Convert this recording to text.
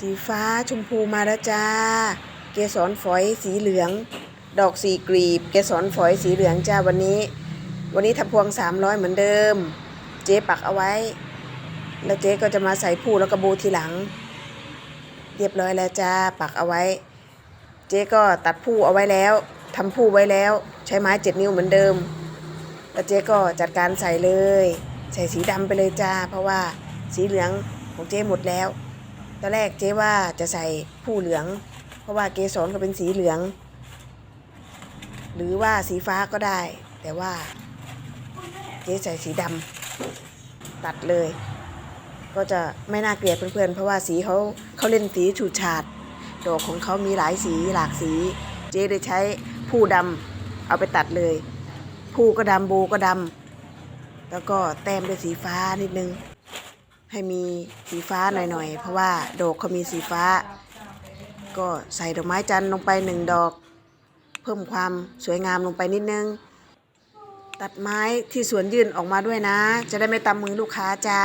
สีฟ้าชมพูมาแล้วจ้า เกสรฝอยสีเหลือง ดอกสีกลีบ เกสรฝอยสีเหลืองจ้าวันนี้ วันนี้ทำพวง300เหมือนเดิม เจ๊ปักเอาไว้ แล้วเจ๊ก็จะมาใส่ผู้แล้วก็โบทีหลัง เรียบร้อยแล้วจ้าปักเอาไว้ เจ๊ก็ตัดผู้เอาไว้แล้วทำผู้ไว้แล้ว ใช้ไม้เจ็ดนิ้วเหมือนเดิมแล้วเจ๊ก็จัดการใส่เลย ใส่สีดำไปเลยจ้า เพราะว่าสีเหลืองของเจ๊หมดแล้ว ตอนแรกเจ๊ว่าจะใส่ผู้เหลือง เพราะว่าเกสรก็เป็นสีเหลือง หรือว่าสีฟ้าก็ได้ แต่ว่าเจ๊ใส่สีดำตัดเลย ก็จะไม่น่าเกลียดเพื่อนๆ เพราะว่าสีเขาเขาเล่นสีฉูดฉาดดอกของเขามีหลายสีหลากสี เจ๊ได้ใช้ผู้ดำเอาไปตัดเลย ผู้ก็ดำโบก็ดำแล้วก็แต้มด้วยสีฟ้านิดนึง ให้มีสีฟ้าหน่อยๆ เพราะว่าดอกเขามีสีฟ้า ก็ใส่ดอกไม้จันทร์ลงไปหนึ่งดอก เพิ่มความสวยงามลงไปนิดนึง ตัดไม้ที่สวนยื่นออกมาด้วยนะ จะได้ไม่ตำมือลูกค้าจ้า